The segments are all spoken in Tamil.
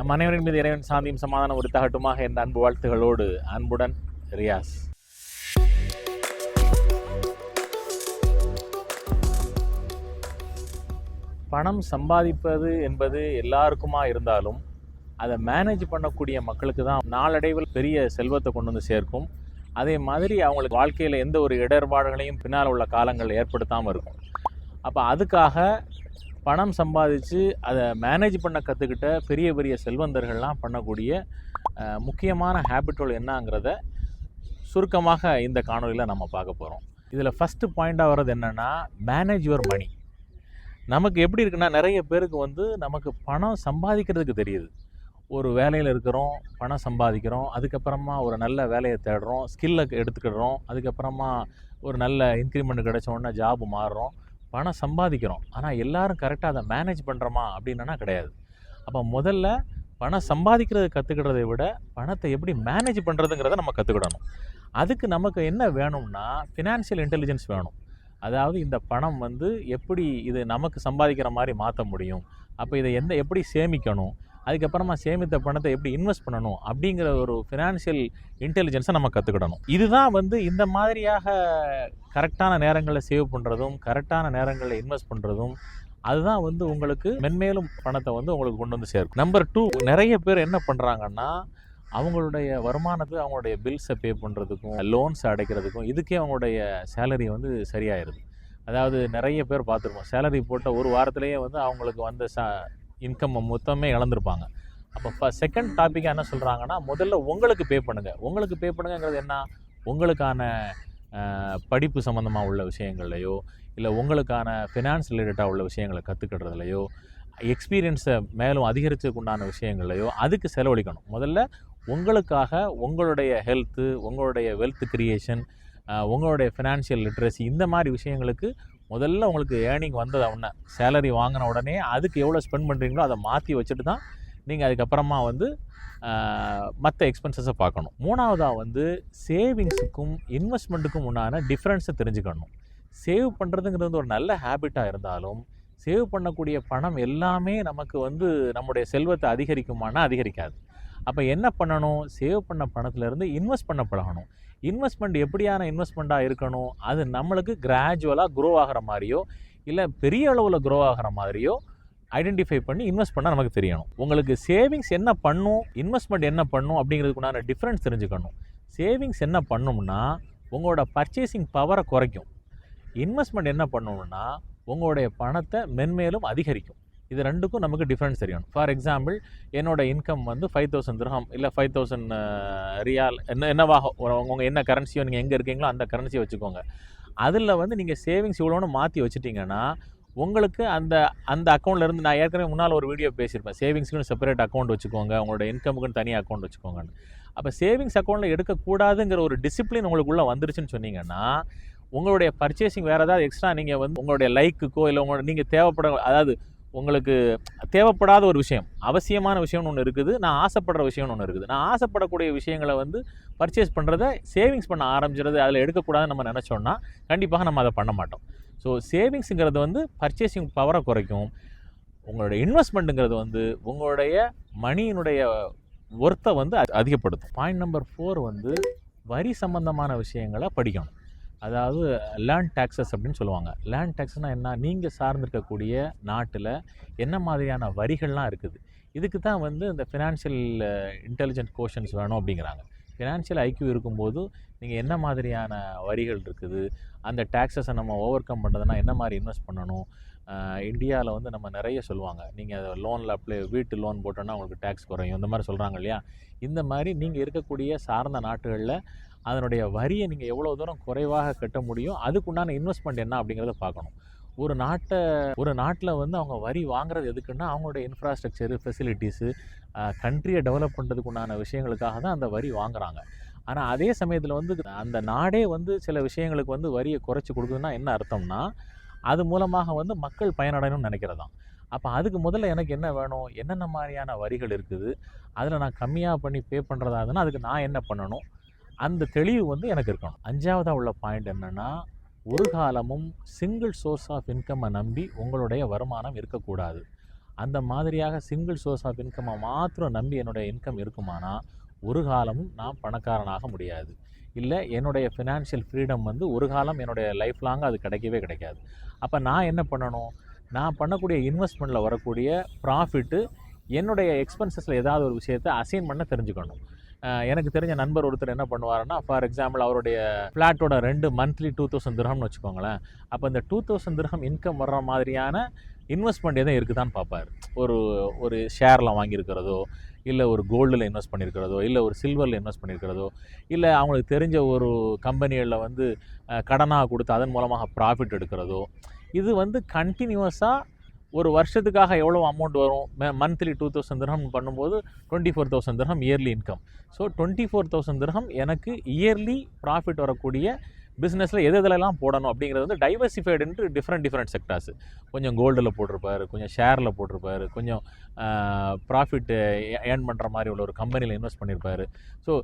நம் அனைவரின் மீது இறைவன் சாந்தியும் சமாதானம் உரித்தாகட்டுமாக என்ற அன்பு வாழ்த்துகளோடு அன்புடன் ரியாஸ். பணம் சம்பாதிப்பது என்பது எல்லாருக்குமா இருந்தாலும் அதை மேனேஜ் பண்ணக்கூடிய மக்களுக்கு தான் நாளடைவில் பெரிய செல்வத்தை கொண்டு வந்து சேர்க்கும். அதே மாதிரி அவங்களுக்கு வாழ்க்கையில் எந்த ஒரு இடர்பாடுகளையும் பின்னால் உள்ள காலங்கள் ஏற்படுத்தாமல் இருக்கும். அப்போ அதுக்காக பணம் சம்பாதிச்சு அதை மேனேஜ் பண்ண கற்றுக்கிட்ட பெரிய பெரிய செல்வந்தர்கள்லாம் பண்ணக்கூடிய முக்கியமான ஹேபிட்டோல் என்னங்கிறத சுருக்கமாக இந்த காணொலியில் நம்ம பார்க்க போகிறோம் இதில் ஃபஸ்ட்டு பாயிண்ட்டாக வர்றது என்னென்னா மேனேஜ் யுவர் மணி நமக்கு எப்படி இருக்குன்னா நிறைய பேருக்கு வந்து நமக்கு பணம் சம்பாதிக்கிறதுக்கு தெரியுது. ஒரு வேலையில் இருக்கிறோம் பணம் சம்பாதிக்கிறோம் அதுக்கப்புறமா ஒரு நல்ல வேலையை தேடுறோம் ஸ்கில்லை எடுத்துக்கிடுறோம் அதுக்கப்புறமா ஒரு நல்ல இன்க்ரிமெண்ட் கிடைச்ச உடனே ஜாப் மாறுறோம். பணம் சம்பாதிக்கிறோம். ஆனால் எல்லாரும் கரெக்டாக அதை மேனேஜ் பண்ணுறோமா அப்படின்னா கிடையாது. அப்போ முதல்ல பணம் சம்பாதிக்கிறது கற்றுக்கிறதை விட பணத்தை எப்படி மேனேஜ் பண்ணுறதுங்கிறத நம்ம கற்றுக்கிடணும் அதுக்கு நமக்கு என்ன வேணும்னா ஃபினான்ஷியல் இன்டெலிஜென்ஸ் வேணும். அதாவது இந்த பணம் வந்து எப்படி இது நமக்கு சம்பாதிக்கிற மாதிரி மாற்ற முடியும்? அப்போ இதை எந்த எப்படி சேமிக்கணும்? அதுக்கப்புறமா சேமித்த பணத்தை எப்படி இன்வெஸ்ட் பண்ணணும் அப்படிங்கிற ஒரு ஃபினான்ஷியல் இன்டெலிஜென்ஸை நம்ம கற்றுக்கிடணும் இதுதான் வந்து இந்த மாதிரியாக கரெக்டான நேரங்களில் சேவ் பண்ணுறதும் கரெக்டான நேரங்களில் இன்வெஸ்ட் பண்ணுறதும் அதுதான் வந்து உங்களுக்கு மென்மேலும் பணத்தை வந்து உங்களுக்கு கொண்டு வந்து சேர்க்கும். நம்பர் டூ நிறைய பேர் என்ன பண்ணுறாங்கன்னா அவங்களுடைய வருமானத்தை அவங்களுடைய பில்ஸை பே பண்ணுறதுக்கும் லோன்ஸ் அடைக்கிறதுக்கும் இதுக்கே அவங்களுடைய சேலரி வந்து சரியாயிருது. அதாவது நிறைய பேர் பார்த்துருப்போம் சேலரி போட்ட ஒரு வாரத்திலேயே வந்து அவங்களுக்கு வந்த ச இன்கம் மொத்தமே இழந்திருப்பாங்க. அப்போ இப்போ செகண்ட் டாப்பிக்காக என்ன சொல்கிறாங்கன்னா முதல்ல உங்களுக்கு பே பண்ணுங்கள் உங்களுக்கு பே பண்ணுங்கிறது என்ன? உங்களுக்கான படிப்பு சம்மந்தமாக உள்ள விஷயங்கள்லையோ இல்லை உங்களுக்கான ஃபினான்ஸ் ரிலேட்டடாக உள்ள விஷயங்களை கற்றுக்கிறதுலையோ எக்ஸ்பீரியன்ஸை மேலும் அதிகரிச்சதுக்கு உண்டான விஷயங்கள்லையோ அதுக்கு செலவழிக்கணும். முதல்ல உங்களுக்காக உங்களுடைய ஹெல்த்து உங்களுடைய வெல்த் கிரியேஷன் உங்களுடைய ஃபினான்ஷியல் லிட்ரஸி இந்த மாதிரி விஷயங்களுக்கு முதல்ல உங்களுக்கு ஏர்னிங் வந்தது உடனே. சேலரி வாங்கின உடனே அதுக்கு எவ்வளோ ஸ்பெண்ட் பண்ணுறீங்களோ அதை மாற்றி வச்சுட்டு தான் நீங்கள் அதுக்கப்புறமா வந்து மற்ற எக்ஸ்பென்சஸை பார்க்கணும். மூணாவதாக வந்து சேவிங்ஸுக்கும் இன்வெஸ்ட்மெண்ட்டுக்கும் உண்டான டிஃப்ரென்ஸை தெரிஞ்சுக்கணும். சேவ் பண்ணுறதுங்கிறது வந்து ஒரு நல்ல ஹேபிட்டாக இருந்தாலும் சேவ் பண்ணக்கூடிய பணம் எல்லாமே நமக்கு வந்து நம்முடைய செல்வத்தை அதிகரிக்குமானா அதிகரிக்காது. அப்போ என்ன பண்ணணும்? சேவ் பண்ண பணத்துலேருந்து இன்வெஸ்ட் பண்ண பழகணும். இன்வெஸ்ட்மெண்ட் எப்படியான இன்வெஸ்ட்மெண்ட்டாக இருக்கணும்? அது நம்மளுக்கு கிராஜுவலாக க்ரோ ஆகிற மாதிரியோ இல்லை பெரிய அளவில் க்ரோ ஆகிற மாதிரியோ ஐடென்டிஃபை பண்ணி இன்வெஸ்ட் பண்ணால் நமக்கு தெரியணும். உங்களுக்கு சேவிங்ஸ் என்ன பண்ணும்? இன்வெஸ்ட்மெண்ட் என்ன பண்ணும்? அப்படிங்கிறதுக்குண்டான டிஃப்ரென்ஸ் தெரிஞ்சுக்கணும். சேவிங்ஸ் என்ன பண்ணும்னா உங்களோட பர்ச்சேசிங் பவரை குறைக்கும். இன்வெஸ்ட்மெண்ட் என்ன பண்ணணும்னா உங்களுடைய பணத்தை மென்மேலும் அதிகரிக்கும். இது ரெண்டுக்கும் நமக்கு டிஃப்ரென்ஸ் தெரியும். ஃபார் எக்ஸாம்பிள் என்னோட இன்கம் வந்து ஃபைவ் தௌசண்ட் திரகம் இல்லை ஃபைவ் தௌசண்ட் ரியால் என்ன என்னவாக உங்கள் என்ன கரன்சியோ நீங்கள் எங்கே இருக்கீங்களோ அந்த கரன்சியை வச்சுக்கோங்க. அதில் வந்து நீங்கள் சேவிங்ஸ் இவ்வளோன்னு மாற்றி வச்சுட்டிங்கன்னா உங்களுக்கு அந்த அந்த அக்கௌண்ட்லேருந்து நான் ஏற்கனவே முன்னால் ஒரு வீடியோ பேசியிருப்பேன். சேவிங்ஸ்க்குன்னு செப்பரேட் அக்கௌண்ட் வச்சுக்கோங்க உங்களோட இன்கமுக்குன்னு தனி அக்கௌண்ட் வச்சுக்கோங்கன்னு. அப்போ சேவிங்ஸ் அக்கௌண்ட்டில் எடுக்கக்கூடாதுங்கிற ஒரு டிசிப்ளின் உங்களுக்குள்ளே வந்துருச்சுன்னு சொன்னீங்கன்னா உங்களுடைய பர்ச்சேசிங் வேறு ஏதாவது எக்ஸ்ட்ரா நீங்கள் வந்து உங்களுடைய லைக்குக்கோ இல்லை உங்களோட நீங்கள் தேவைப்பட அதாவது உங்களுக்கு தேவைப்படாத ஒரு விஷயம் அவசியமான விஷயம்னு ஒன்று இருக்குது நான் ஆசைப்படுற விஷயம்னு ஒன்று இருக்குது. நான் ஆசைப்படக்கூடிய விஷயங்களை வந்து பர்ச்சேஸ் பண்ணுறத சேவிங்ஸ் பண்ண ஆரம்பிச்சிறது அதில் எடுக்கக்கூடாதுன்னு நம்ம நினச்சோன்னா கண்டிப்பாக நம்ம அதை பண்ண மாட்டோம். ஸோ சேவிங்ஸுங்கிறது வந்து பர்ச்சேசிங் பவரை குறைக்கும். உங்களுடைய இன்வெஸ்ட்மெண்ட்டுங்கிறது வந்து உங்களுடைய மணியினுடைய ஒர்த்தை வந்து அதிகப்படுத்தும். பாயிண்ட் நம்பர் ஃபோர் வந்து வரி சம்பந்தமான விஷயங்களை படிக்கணும். அதாவது லேண்ட் டேக்ஸஸ் அப்படின்னு சொல்லுவாங்க. லேண்ட் டேக்ஸ்னால் என்ன? நீங்கள் சார்ந்திருக்கக்கூடிய நாட்டில் என்ன மாதிரியான வரிகள்லாம் இருக்குது? இதுக்கு தான் வந்து இந்த ஃபினான்ஷியல் இன்டெலிஜென்ட் கோஷன்ஸ் வேணும் அப்படிங்கிறாங்க. ஃபினான்ஷியல் ஐக்யூ இருக்கும்போது நீங்கள் என்ன மாதிரியான வரிகள் இருக்குது? அந்த டேக்ஸஸை நம்ம ஓவர் கம் பண்ணுறதுனா என்ன மாதிரி இன்வெஸ்ட் பண்ணணும்? இந்தியாவில் வந்து நம்ம நிறைய சொல்லுவாங்க. நீங்கள் லோனில் அப்ளை வீட்டு லோன் போட்டோன்னா உங்களுக்கு டேக்ஸ் குறையும். இந்த மாதிரி சொல்கிறாங்க இல்லையா? இந்த மாதிரி நீங்கள் இருக்கக்கூடிய சார்ந்த நாட்டுகளில் அதனுடைய வரியை நீங்கள் எவ்வளோ தூரம் குறைவாக கட்ட முடியும் அதுக்குண்டான இன்வெஸ்ட்மெண்ட் என்ன அப்படிங்கிறத பார்க்கணும். ஒரு நாட்டை ஒரு நாட்டில் வந்து அவங்க வரி வாங்குறது எதுக்குன்னா அவங்களுடைய இன்ஃப்ராஸ்ட்ரக்சரு ஃபெசிலிட்டிஸு கண்ட்ரியை டெவலப் பண்ணுறதுக்கு உண்டான விஷயங்களுக்காக தான் அந்த வரி வாங்குறாங்க. ஆனால் அதே சமயத்தில் வந்து அந்த நாடே வந்து சில விஷயங்களுக்கு வந்து வரியை குறைச்சி கொடுக்குதுன்னா என்ன அர்த்தம்னா அது மூலமாக வந்து மக்கள் பயனடையணும்னு நினைக்கிறதாம் அப்போ அதுக்கு முதல்ல எனக்கு என்ன வேணும்? என்னென்ன மாதிரியான வரிகள் இருக்குது? அதில் நான் கம்மியாக பண்ணி பே பண்ணுறதா இருந்ததுன்னா அதுக்கு நான் என்ன பண்ணணும்? அந்த தெளிவு வந்து எனக்கு இருக்கணும். அஞ்சாவதாக உள்ள பாயிண்ட் என்னென்னா ஒரு காலமும் சிங்கிள் சோர்ஸ் ஆஃப் இன்கம்மை நம்பி உங்களுடைய வருமானம் இருக்கக்கூடாது. அந்த மாதிரியாக சிங்கிள் சோர்ஸ் ஆஃப் இன்கம்மை மாத்திரம் நம்பி என்னுடைய இன்கம் இருக்குமானா ஒரு காலமும் நான் பணக்காரனாக முடியாது. இல்லை என்னுடைய ஃபினான்ஷியல் ஃப்ரீடம் வந்து ஒரு காலம் என்னுடைய லைஃப் லாங் அது கிடைக்கவே கிடைக்காது. அப்போ நான் என்ன பண்ணணும்? நான் பண்ணக்கூடிய இன்வெஸ்ட்மெண்ட்டில் வரக்கூடிய ப்ராஃபிட்டு என்னுடைய எக்ஸ்பென்சஸில் ஏதாவது ஒரு விஷயத்தை அசைன் பண்ண தெரிஞ்சுக்கணும். எனக்கு தெரிஞ்ச நண்பர் ஒருத்தர் என்ன பண்ணுவாருன்னா ஃபார் எக்ஸாம்பிள் அவருடைய ஃப்ளாட்டோட ரெண்டு மந்த்லி டூ தௌசண்ட் திரகம்னு வச்சுக்கோங்களேன். அப்போ இந்த டூ தௌசண்ட் திரகம் இன்கம் வர்ற மாதிரியான இன்வெஸ்ட்மெண்ட் எதுவும் இருக்குதான்னு பார்ப்பார். ஒரு ஒரு ஷேரில் வாங்கியிருக்கிறதோ இல்லை ஒரு கோல்டில் இன்வெஸ்ட் பண்ணியிருக்கிறதோ இல்லை ஒரு சில்வரில் இன்வெஸ்ட் பண்ணியிருக்கிறதோ இல்லை அவங்களுக்கு தெரிஞ்ச ஒரு கம்பெனிகளில் வந்து கடனாக கொடுத்து அதன் மூலமாக ப்ராஃபிட் எடுக்கிறதோ இது வந்து கண்டினியூஸாக ஒரு வருஷத்துக்காக எவ்வளோ அமௌண்ட் வரும்? மந்த்லி டூ தௌசண்ட் திரகம் பண்ணும்போது twenty four thousand திரகம் yearly income so twenty four thousand திரகம் எனக்கு இயர்லி ப்ராஃபிட் வரக்கூடிய பிஸ்னஸில் எது எதுலலாம் போடணும் அப்படிங்கிறது வந்து டைவர்சிஃபைடுன்ட்டு டிஃப்ரெண்ட் டிஃப்ரெண்ட் செக்டார்ஸ் கொஞ்சம் கோல்டில் போட்டிருப்பார் கொஞ்சம் ஷேரில் போட்டிருப்பாரு கொஞ்சம் ப்ராஃபிட் ஏர்ன் பண்ணுற மாதிரி உள்ள ஒரு கம்பெனியில் இன்வெஸ்ட் பண்ணியிருப்பார் ஸோ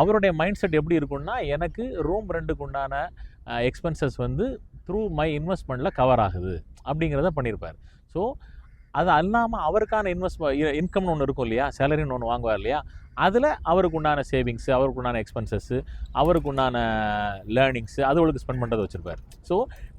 அவருடைய மைண்ட் செட் எப்படி இருக்கும்னா எனக்கு ரூம் ரெண்டுக்கு உண்டான எக்ஸ்பென்சஸ் வந்து த்ரூ மை இன்வெஸ்ட்மெண்ட்டில் கவர் ஆகுது. அப்படிங்கிறத பண்ணியிருப்பார் ஸோ அது அல்லாமல் அவருக்கான இன்வெஸ்ட் இன்கம்னு ஒன்று இருக்கும் இல்லையா? சேலரின்னு ஒன்று வாங்குவார் இல்லையா? அதில் அவருக்கு உண்டான சேவிங்ஸு அவருக்கு உண்டான எக்ஸ்பென்சஸ்ஸு அவருக்கு உண்டான லேர்னிங்ஸு அது உங்களுக்கு ஸ்பெண்ட் பண்ணுறது வச்சுருப்பார். So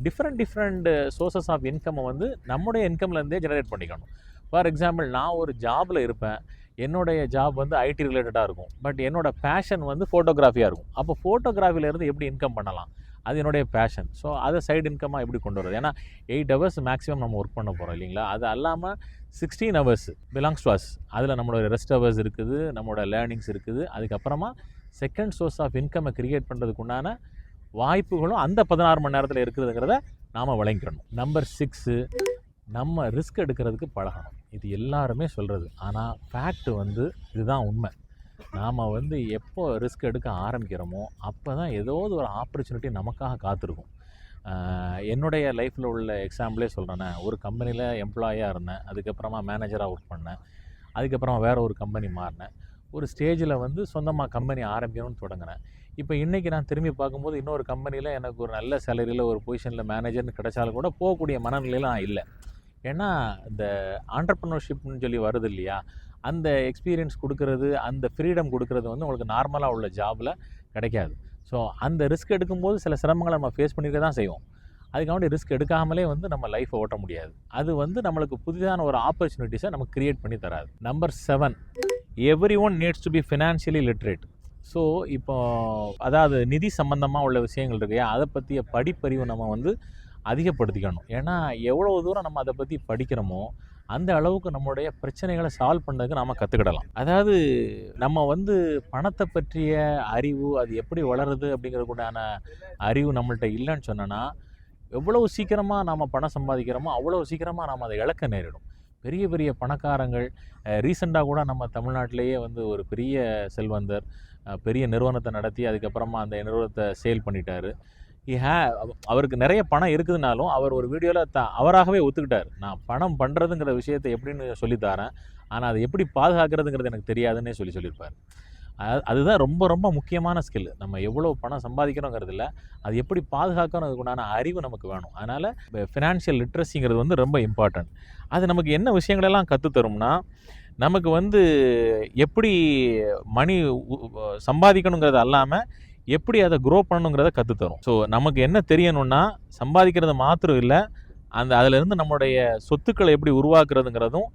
different different sources of இன்கம்மை வந்து நம்முடைய இன்கம்லேருந்தே ஜெனரேட் பண்ணிக்கணும். ஃபார் எக்ஸாம்பிள் நான் ஒரு ஜாபில் இருப்பேன். என்னுடைய ஜாப் வந்து ஐடி ரிலேட்டடாக இருக்கும். பட் என்னோடய பேஷன் வந்து ஃபோட்டோகிராஃபியாக இருக்கும். அப்போ ஃபோட்டோகிராஃபிலேருந்து எப்படி இன்கம் பண்ணலாம்? அது என்னுடைய பேஷன் ஸோ அதை சைடு இன்கமாக எப்படி கொண்டு வரது ஏன்னா எயிட் ஹவர்ஸ் மேக்ஸிமம் நம்ம ஒர்க் பண்ண போகிறோம் இல்லைங்களா? அது அல்லாமல் sixteen hours belongs to us அதில் நம்மளோட ரெஸ்ட் ஹவர்ஸ் இருக்குது நம்மளோட லேர்னிங்ஸ் இருக்குது. அதுக்கப்புறமா செகண்ட் சோர்ஸ் ஆஃப் இன்கம்மை கிரியேட் பண்ணுறதுக்கு உண்டான வாய்ப்புகளும் அந்த பதினாறு மணி நேரத்தில் இருக்குதுங்கிறத நாம் வழங்கிக்கணும் நம்பர் சிக்ஸு நம்ம ரிஸ்க் எடுக்கிறதுக்கு பழகணும். இது எல்லாருமே சொல்கிறது ஆனால் ஃபேக்ட் வந்து இதுதான் உண்மை. நாம் வந்து எப்போ ரிஸ்க் எடுக்க ஆரம்பிக்கிறோமோ அப்போ தான் ஏதாவது ஒரு ஆப்பர்ச்சுனிட்டி நமக்காக காத்திருக்கும். என்னுடைய லைஃப்பில் உள்ள எக்ஸாம்பிளே சொல்கிறேனே ஒரு கம்பெனியில் எம்ப்ளாயாக இருந்தேன். அதுக்கப்புறமா மேனேஜராக ஒர்க் பண்ணேன். அதுக்கப்புறமா வேறு ஒரு கம்பெனி மாறினேன். ஒரு ஸ்டேஜில் வந்து சொந்தமாக கம்பெனி ஆரம்பிக்கணும்னு தொடங்கினேன். இப்போ இன்றைக்கி நான் திரும்பி பார்க்கும்போது இன்னொரு கம்பெனியில் எனக்கு ஒரு நல்ல சேலரியில் ஒரு பொசிஷனில் மேனேஜர்னு கிடைச்சாலும் கூட போகக்கூடிய மனநிலையில் நான் இல்லை. ஏன்னா இந்த ஆண்டர்ப்ரனர்ஷிப்னு சொல்லி வருது இல்லையா? அந்த எக்ஸ்பீரியன்ஸ் கொடுக்கறது அந்த ஃப்ரீடம் கொடுக்கறது வந்து உங்களுக்கு நார்மலாக உள்ள ஜாபில் கிடைக்காது. ஸோ அந்த ரிஸ்க் எடுக்கும்போது சில சிரமங்களை நம்ம ஃபேஸ் பண்ணிக்க தான் செய்வோம் அதுக்காண்டி ரிஸ்க் எடுக்காமலே வந்து நம்ம லைஃப்பை ஓட்ட முடியாது. அது வந்து நம்மளுக்கு புதிதான ஒரு ஆப்பர்ச்சுனிட்டிஸை நமக்கு கிரியேட் பண்ணி தராது. Number seven everyone needs to be financially literate so இப்போ அதாவது நிதி சம்மந்தமாக உள்ள விஷயங்கள் இருக்கு அதை பற்றிய படிப்பறிவு நம்ம வந்து அதிகப்படுத்திக்கணும். ஏன்னா எவ்வளோ தூரம் நம்ம அதை பற்றி படிக்கிறோமோ அந்த அளவுக்கு நம்மளுடைய பிரச்சனைகளை சால்வ் பண்ணதுக்கு நாம் கற்றுக்கிடலாம் அதாவது நம்ம வந்து பணத்தை பற்றிய அறிவு அது எப்படி வளருது அப்படிங்கிறதுக்குண்டான அறிவு நம்மள்ட்ட இல்லைன்னு சொன்னோன்னா எவ்வளவு சீக்கிரமாக நாம் பணம் சம்பாதிக்கிறோமோ அவ்வளோ சீக்கிரமாக நாம் அதை இழக்க நேரிடும். பெரிய பெரிய பணக்காரங்கள் ரீசெண்டாக கூட நம்ம தமிழ்நாட்டிலேயே வந்து ஒரு பெரிய செல்வந்தர் பெரிய நிறுவனத்தை நடத்தி அதுக்கப்புறமா அந்த நிறுவனத்தை சேல் பண்ணிட்டாரு. ஹி ஹே அவருக்கு நிறைய பணம் இருக்குதுனாலும் அவர் ஒரு வீடியோவில் த அவராகவே ஒத்துக்கிட்டார். நான் பணம் பண்ணுறதுங்கிற விஷயத்தை எப்படின்னு சொல்லித்தரேன் ஆனால் அதை எப்படி பாதுகாக்கிறதுங்கிறது எனக்கு தெரியாதுன்னே சொல்லி சொல்லியிருப்பார். அது அதுதான் ரொம்ப ரொம்ப முக்கியமான ஸ்கில் நம்ம எவ்வளோ பணம் சம்பாதிக்கிறோங்கிறது இல்லை. அது எப்படி பாதுகாக்கணுங்கிறதுக்கு உண்டான அறிவு நமக்கு வேணும். அதனால் ஃபினான்ஷியல் லிட்ரஸிங்கிறது வந்து ரொம்ப இம்பார்ட்டன்ட் அது நமக்கு என்ன விஷயங்களெல்லாம் கற்றுத் தரும்னா நமக்கு வந்து எப்படி மணி சம்பாதிக்கணுங்கிறது அல்லாமல் எப்படி அதை க்ரோ பண்ணணுங்கிறத கற்றுத்தரும் ஸோ நமக்கு என்ன தெரியணும்னா சம்பாதிக்கிறது மாத்திரம் இல்லை அந்த அதிலிருந்து நம்மளுடைய சொத்துக்களை எப்படி உருவாக்குறதுங்கிறதும்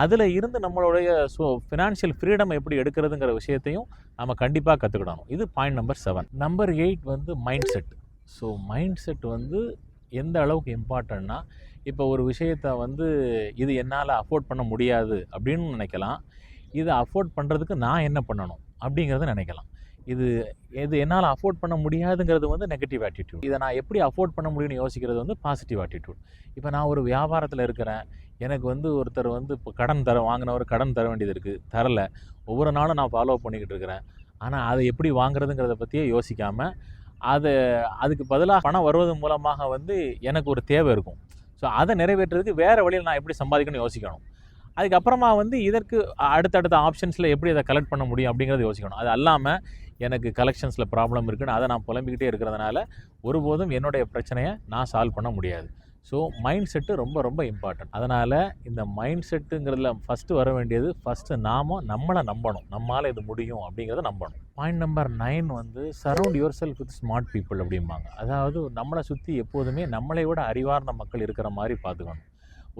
அதில் இருந்து நம்மளுடைய ஸோ ஃபினான்ஷியல் ஃப்ரீடம் எப்படி எடுக்கிறதுங்கிற விஷயத்தையும் நம்ம கண்டிப்பாக கற்றுக்கிடணும் இது point number seven number eight வந்து mindset so mindset வந்து எந்த அளவுக்கு இம்பார்ட்டன்னா இப்போ ஒரு விஷயத்தை வந்து இது என்னால் அஃபோர்ட் பண்ண முடியாது அப்படின்னு நினைக்கலாம். இதை அஃபோர்ட் பண்ணுறதுக்கு நான் என்ன பண்ணணும் அப்படிங்கிறத நினைக்கலாம். இது இது என்னால் அஃபோர்ட் பண்ண முடியாதுங்கிறது வந்து நெகட்டிவ் ஆட்டிடியூட் இதை நான் எப்படி அஃபோர்ட் பண்ண முடியும்னு யோசிக்கிறது வந்து பாசிட்டிவ் ஆட்டிடியூட் இப்போ நான் ஒரு வியாபாரத்தில் இருக்கிறேன். எனக்கு வந்து ஒருத்தர் வந்து இப்போ கடன் தர வாங்கினவர் கடன் தர வேண்டியது இருக்குது தரல. ஒவ்வொரு நாளும் நான் ஃபாலோ பண்ணிக்கிட்டு இருக்கிறேன். ஆனால் அதை எப்படி வாங்குறதுங்கிறத பற்றியே யோசிக்காமல் அதை அதுக்கு பதிலாக பணம் வருவது மூலமாக வந்து எனக்கு ஒரு தேவை இருக்கும். ஸோ அதை நிறைவேற்றுறதுக்கு வேறு வழியில் நான் எப்படி சம்பாதிக்கணும்னு யோசிக்கணும். அதுக்கப்புறமா வந்து இதற்கு அடுத்தடுத்த ஆப்ஷன்ஸில் எப்படி அதை கலெக்ட் பண்ண முடியும் அப்படிங்கிறத யோசிக்கணும். அது அல்லாமல் எனக்கு கலெக்ஷன்ஸில் ப்ராப்ளம் இருக்குன்னு அதை நான் புலம்பிக்கிட்டே இருக்கிறதுனால ஒருபோதும் என்னுடைய பிரச்சனையை நான் சால்வ் பண்ண முடியாது. ஸோ மைண்ட் செட்டு ரொம்ப ரொம்ப இம்பார்ட்டன்ட் அதனால் இந்த மைண்ட் செட்டுங்கிறதுல ஃபஸ்ட்டு வர வேண்டியது ஃபஸ்ட்டு நாம நம்மளை நம்பணும். நம்மளால் இது முடியும் அப்படிங்கிறத நம்பணும். பாயிண்ட் நம்பர் நைன் வந்து surround yourself with smart people அப்படிம்பாங்க. அதாவது நம்மளை சுற்றி எப்போதுமே நம்மளை விட அறிவார்ந்த மக்கள் இருக்கிற மாதிரி பார்த்துக்கணும்.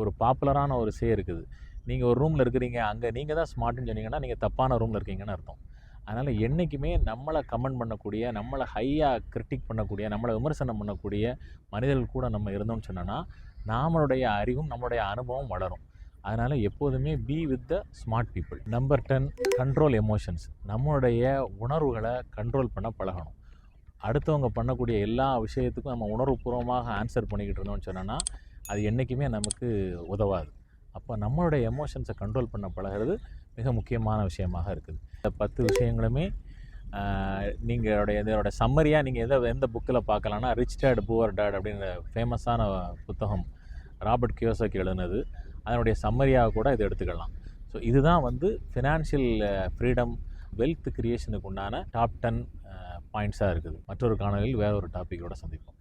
ஒரு பாப்புலரான ஒரு சே இருக்குது. நீங்கள் ஒரு ரூமில் இருக்கிறீங்க அங்கே நீங்கள் தான் ஸ்மார்ட்னு சொன்னீங்கன்னா நீங்கள் தப்பான ரூமில் இருக்கீங்கன்னு அர்த்தம். அதனால் என்றைக்குமே நம்மளை கமெண்ட் பண்ணக்கூடிய நம்மளை ஹையாக கிரிட்டிக் பண்ணக்கூடிய நம்மளை விமர்சனம் பண்ணக்கூடிய மனிதர்கள் கூட நம்ம இருந்தோம்னு சொன்னோன்னா நம்மளுடைய அறிவும் நம்மளுடைய அனுபவம் வளரும். அதனால் எப்போதுமே be with the smart people number ten control emotions நம்மளுடைய உணர்வுகளை கண்ட்ரோல் பண்ண பழகணும். அடுத்தவங்க பண்ணக்கூடிய எல்லா விஷயத்துக்கும் நம்ம உணர்வுபூர்வமாக ஆன்சர் பண்ணிக்கிட்டு இருந்தோம்னு சொன்னோன்னா அது என்றைக்குமே நமக்கு உதவாது. அப்போ நம்மளுடைய எமோஷன்ஸை கண்ட்ரோல் பண்ண பழகிறது மிக முக்கியமான விஷயமாக இருக்குது. இந்த பத்து விஷயங்களுமே நீங்களுடைய இதோட சம்மரியாக நீங்கள் எதை எந்த புக்கில் பார்க்கலான்னா ரிச் டேட் புவர் டேட் அப்படின்ற ஃபேமஸான புத்தகம் ராபர்ட் கியோசக் எழுதுனது. அதனுடைய சம்மரியாக கூட இதை எடுத்துக்கலாம். ஸோ இதுதான் வந்து ஃபினான்ஷியல் ஃப்ரீடம் வெல்த் கிரியேஷனுக்கு உண்டான டாப் டென் பாயிண்ட்ஸாக இருக்குது. மற்றொரு காணொலியில் வேற ஒரு டாப்பிக்கோடு சந்திப்போம்.